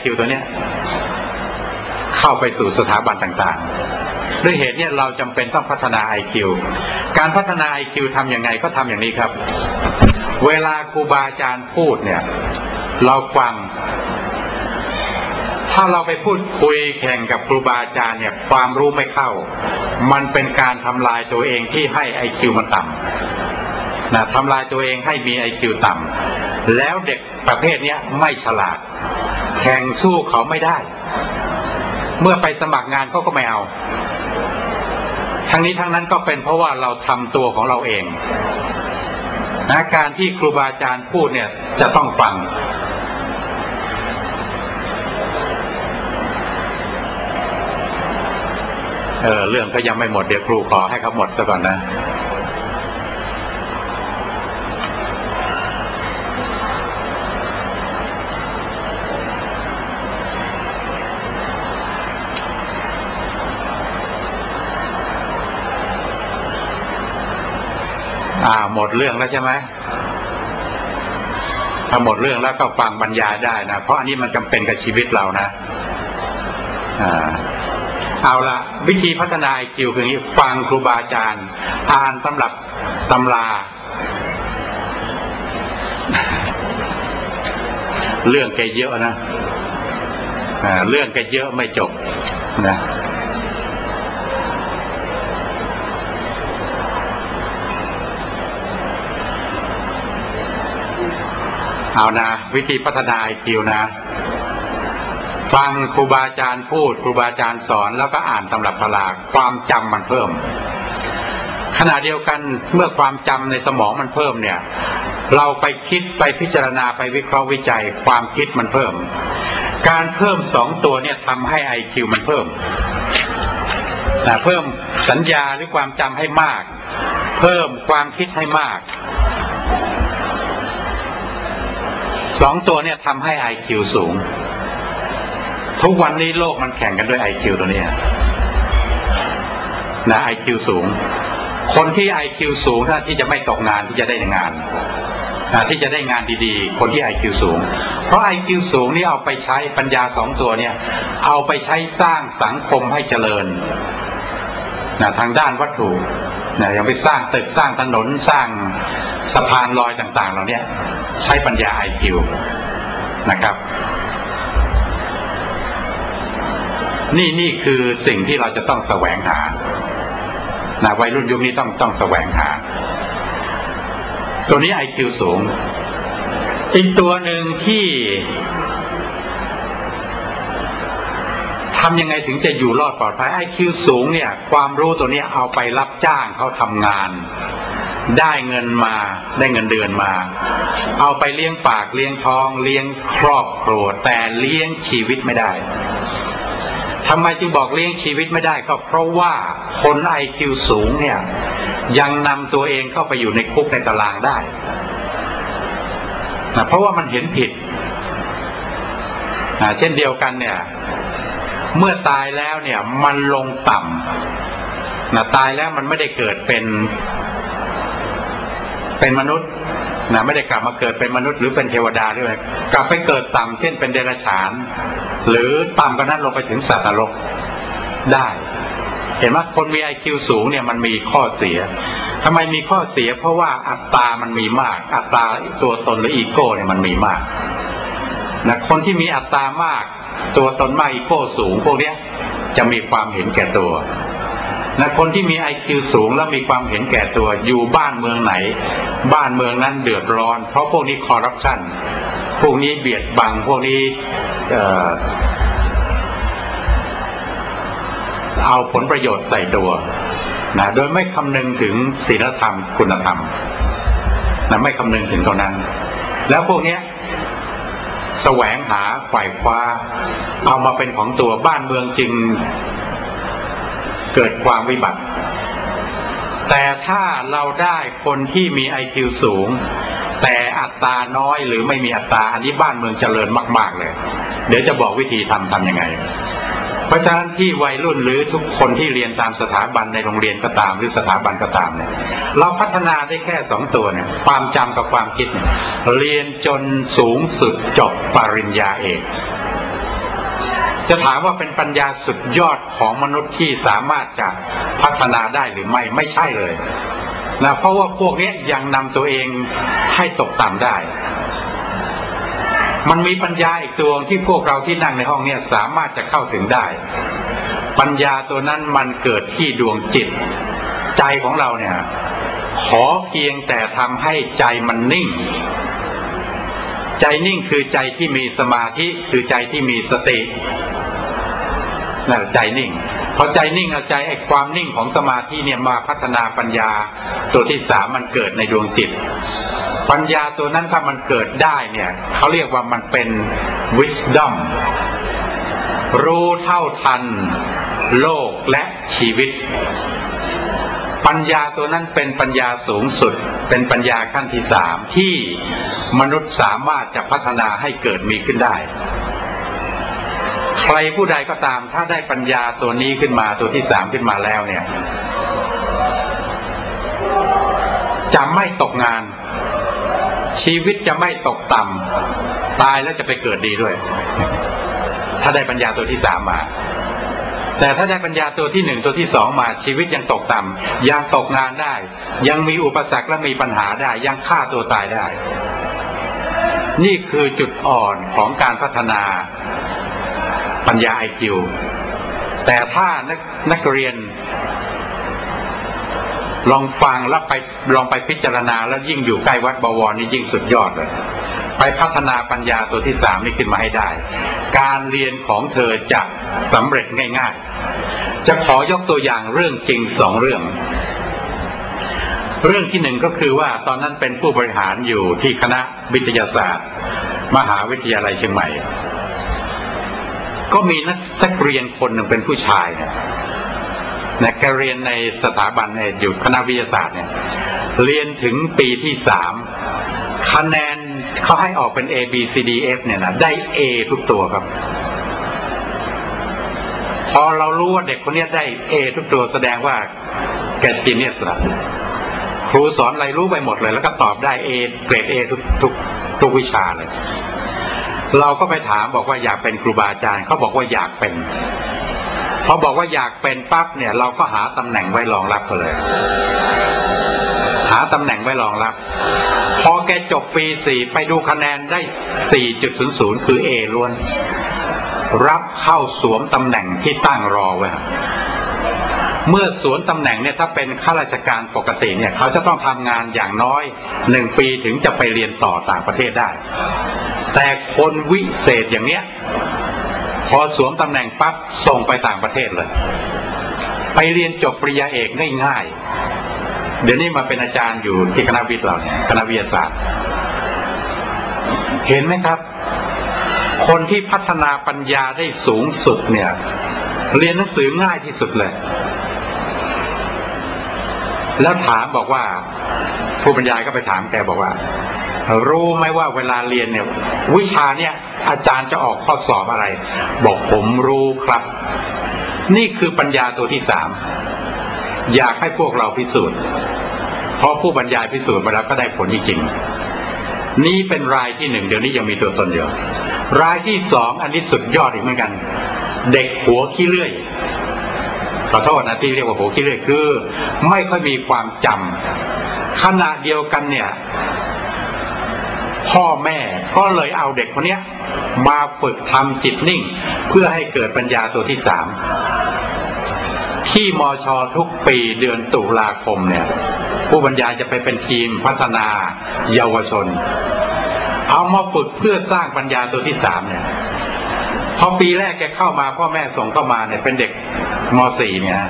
IQ ตัวเนี้ยเข้าไปสู่สถาบันต่างๆ ด้วยเหตุเนี้ยเราจำเป็นต้องพัฒนา IQ การพัฒนา IQ ทำยังไงก็ทำอย่างนี้ครับ เวลาครูบาอาจารย์พูดเนี่ย เราฟัง ถ้าเราไปพูดคุยแข่งกับครูบาอาจารย์เนี่ย ความรู้ไม่เข้า มันเป็นการทำลายตัวเองที่ให้ IQ มันต่ำนะทำลายตัวเองให้มี IQ ต่ำแล้วเด็กประเภทเนี้ยไม่ฉลาด แข่งสู้เขาไม่ได้ เมื่อไปสมัครงานเขาก็ไม่เอา ทั้งนี้ทั้งนั้นก็เป็นเพราะว่าเราทำตัวของเราเองนะการที่ครูบาอาจารย์พูดเนี่ยจะต้องฟัง เออเรื่องก็ยังไม่หมดเดี๋ยวครูขอให้เขาหมดซะก่อนนะ อ่า หมดเรื่องแล้วใช่ไหมถ้าหมดเรื่องแล้วก็ฟังบรรยายได้นะเพราะอันนี้มันจำเป็นกับชีวิตเรานะอ่าเอาละวิธีพัฒนา IQ คืออย่างนี้ฟังครูบาอาจารย์ อ่านตำรับตำรา เรื่องแกเยอะนะเรื่องแกเยอะไม่จบนะ เอานะ วิธีพัฒนา IQ นะ ฟังครูบาอาจารย์พูด ครูบาอาจารย์สอนแล้วก็อ่านตำรับตลาความจำมันเพิ่ม ขณะเดียวกันเมื่อความจำในสมองมันเพิ่มเนี่ย เราไปคิดไปพิจารณาไปวิเคราะห์วิจัย ความคิดมันเพิ่ม การเพิ่มสองตัวเนี่ยทำให้ IQ มันเพิ่มแต่เพิ่มสัญญาหรือความจำให้มาก เพิ่มความคิดให้มาก สองตัวเนี่ยทำให้ IQ สูง ทุกวันนี้โลกมันแข่งกันด้วย IQ ตัวเนี้ยนะ IQ สูง คนที่ IQ สูงถ้าที่จะไม่ตกงานที่จะได้งานนะที่จะได้งานดีๆ คนที่ IQ สูง เพราะ IQ สูงนี่เอาไปใช้ปัญญาสองตัวเนี่ย เอาไปใช้สร้างสังคมให้เจริญนะทางด้านวัตถุนะยังไปสร้างตึกสร้างถนนสร้างสะพานลอยต่าง ๆ เหล่านี้ ใช้ปัญญา IQ นะครับ นี่นี่คือสิ่งที่เราจะต้องแสวงหานะวัยรุ่นยุคนี้ต้องต้องแสวงหา ตัวนี้ IQ สูง อีกตัวหนึ่งที่ทำยังไงถึงจะอยู่รอดปลอดภัย IQ สูงเนี่ย ความรู้ตัวนี้เอาไปรับจ้างเขาทำงาน ได้เงินมา ได้เงินเดือนมา เอาไปเลี้ยงปากเลี้ยงท้อง เลี้ยงครอบครัว แต่เลี้ยงชีวิตไม่ได้ทำไมจึงบอกเลี้ยงชีวิตไม่ได้ก็เพราะว่าคนไอคิวสูงเนี่ย ยังนำตัวเองเข้าไปอยู่ในคุกในตารางได้นะเพราะว่ามันเห็นผิดนะเช่นเดียวกันเนี่ย เมื่อตายแล้วเนี่ยมันลงต่ำนะตายแล้วมันไม่ได้เกิดเป็น เป็นมนุษย์นะไม่ได้กลับมาเกิดเป็นมนุษย์หรือเป็นเทวดาหรืออะไรกลับไปเกิดต่ำเช่นเป็นเดรัจฉาน หรือต่ำกว่านั้นลงไปถึงสัตว์นรกได้ เห็นไหมคนมีไอคิวสูงเนี่ยมันมีข้อเสียทำไมมีข้อเสีย เพราะว่าอัตรามันมีมาก อัตราตัวตนหรืออีโก้เนี่ยมันมีมากนะคนที่มีอัตรามาก ตัวตนมากอีโก้สูงพวกเนี้ยจะมีความเห็นแก่ตัว นะคนที่มีไอคิวสูงแล้วมีความเห็นแก่ตัวอยู่บ้านเมืองไหน บ้านเมืองนั้นเดือดร้อน เพราะพวกนี้คอร์รัปชันพวกนี้เบียดบัง พวกนี้เออเอาผลประโยชน์ใส่ตัวนะโดยไม่คำนึงถึงศีลธรรมคุณธรรมนะไม่คำนึงถึงตรงนั้น แล้วพวกนี้แสวงหาฝ่ายคว้า เอามาเป็นของตัวบ้านเมืองจึง เกิดความวิบัติ แต่ถ้าเราได้คนที่มีไอคิวสูง แต่อัตราน้อยหรือไม่มีอัตราอันนี้บ้านเมืองเจริญมาก ๆ เลย เดี๋ยวจะบอกวิธีทำทำยังไง เพราะฉะนั้นที่วัยรุ่นหรือทุกคนที่เรียนตามสถาบันในโรงเรียนก็ตาม หรือสถาบันก็ตามเนี่ยเราพัฒนาได้แค่สองตัวเนี่ยความจำกับความคิดเเรียนจนสูงสุดจบปริญญาเอก จะถามว่าเป็นปัญญาสุดยอดของมนุษย์ที่สามารถจะพัฒนาได้หรือไม่ไม่ใช่เลยนะเพราะว่าพวกนี้ยังนำตัวเองให้ตกต่ำได้ มันมีปัญญาอีกตัวที่พวกเราที่นั่งในห้องนี้สามารถจะเข้าถึงได้ ปัญญาตัวนั้นมันเกิดที่ดวงจิต ใจของเราเนี่ย ขอเพียงแต่ทำให้ใจมันนิ่ง ใจนิ่งคือใจที่มีสมาธิคือใจที่มีสติ นั่นใจนิ่งพอใจนิ่งเอาใจไอ้ความนิ่งของสมาธิเนี่ยมาพัฒนาปัญญา ตัวที่สามมันเกิดในดวงจิต ปัญญาตัวนั้นถ้ามันเกิดได้เนี่ยเขาเรียกว่ามันเป็น wisdom รู้เท่าทัน โลกและชีวิต ปัญญาตัวนั้นเป็นปัญญาสูงสุด เป็นปัญญาขั้นที่สามที่มนุษย์สามารถจะพัฒนาให้เกิดมีขึ้นได้ ใครผู้ใดก็ตาม ถ้าได้ปัญญาตัวนี้ขึ้นมาตัวที่สามขึ้นมาแล้วเนี่ยจะไม่ตกงาน ชีวิตจะไม่ตกต่ำตายแล้วจะไปเกิดดีด้วย ถ้าได้ปัญญาตัวที่สามมา แต่ถ้าได้ปัญญาตัวที่หนึ่งตัวที่สองมาชีวิตยังตกต่ำยังตกงานได้ ยังมีอุปสรรคและมีปัญหาได้ ยังฆ่าตัวตายได้ นี่คือจุดอ่อนของการพัฒนา ปัญญาไอคิวแต่ถ้านักนักเรียน ลองฟังแล้วไปลองไปพิจารณา แล้วยิ่งอยู่ใกล้วัดบวรนี่ยิ่งสุดยอดเลยไปพัฒนาปัญญาตัวที่สามนี้ขึ้นมาให้ได้ การเรียนของเธอจะสำเร็จง่าย ๆ จะขอยกตัวอย่างเรื่องจริงสองเรื่อง เรื่องที่หนึ่งก็คือว่าตอนนั้นเป็นผู้บริหารอยู่ที่คณะวิทยาศาสตร์ มหาวิทยาลัยเชียงใหม่ ก็มีนักนักเรียนคนหนึ่งเป็นผู้ชายเนี่ยนะแกเรียนในสถาบันอยู่คณะวิทยาศาสตร์เนี่ย เรียนถึงปีที่สามคะแนนเขาให้ออกเป็น A B C D F เนี่ยนะได้ A ทุกตัวครับ พอเรารู้ว่าเด็กคนนี้ได้ A ทุกตัวแสดงว่าแกจีเนียสละครูสอนอะไรรู้ไปหมดเลย แล้วก็ตอบได้ A เกรด A ทุกทุกทุกวิชาเลย เราก็ไปถามบอกว่าอยากเป็นครูบาอาจารย์เขาบอกว่าอยากเป็นพอบอกว่าอยากเป็นปั๊บเนี่ย เราก็หาตำแหน่งไว้รองรับเขาเลย หาตำแหน่งไว้รองรับ พอแกจบปีสี่ไปดูคะแนนได้สี่จุดศูนย์ศูนย์คือเอล้วน รับเข้าสวมตำแหน่งที่ตั้งรอไว้ เมื่อสวนตำแหน่งเนี่ยถ้าเป็นข้าราชการปกติเนี่ยเขาจะต้องทำงานอย่างน้อยหนึ่งปีถึงจะไปเรียนต่อต่างประเทศได้ แต่คนวิเศษอย่างเนี้ยพอสวมตำแหน่งปั๊บส่งไปต่างประเทศเลย ไปเรียนจบปริญญาเอกง่ายๆเดี๋ยวนี้มาเป็นอาจารย์อยู่ที่คณะวิทย์เราเนี่ยคณะวิทยาศาสตร์ เห็นไหมครับ คนที่พัฒนาปัญญาได้สูงสุดเนี่ย เรียนหนังสือง่ายที่สุดเลย แล้วถามบอกว่า ผู้บรรยายก็ไปถามแกบอกว่า รู้ไหมว่าเวลาเรียนเนี่ย วิชาเนี่ยอาจารย์จะออกข้อสอบอะไร บอกผมรู้ครับ นี่คือปัญญาตัวที่สามอยากให้พวกเราพิสูจน์ เพราะผู้บรรยายพิสูจน์มาแล้วก็ได้ผลจริงนี่เป็นรายที่หนึ่งเดี๋ยวนี้ยังมีตัวตนอยู่รายที่สองอันนี้สุดยอดอีกเหมือนกัน เด็กหัวขี้เลื่อย ขอโทษนะที่เรียกว่าหัวขี้เลื่อยคือ ไม่ค่อยมีความจำขณะเดียวกันเนี่ย พ่อแม่ก็เลยเอาเด็กคนนี้มาฝึกทำจิตนิ่ง เพื่อให้เกิดปัญญาตัวที่สามที่มอชอทุกปีเดือนตุลาคมเนี่ย ผู้บรรยายจะไปเป็นทีมพัฒนาเยาวชน เอามาฝึกเพื่อสร้างปัญญาตัวที่สามเนี่ยพอปีแรกแกเข้ามาพ่อแม่ส่งเข้ามาเนี่ยเป็นเด็ก ม .4 เนี่ย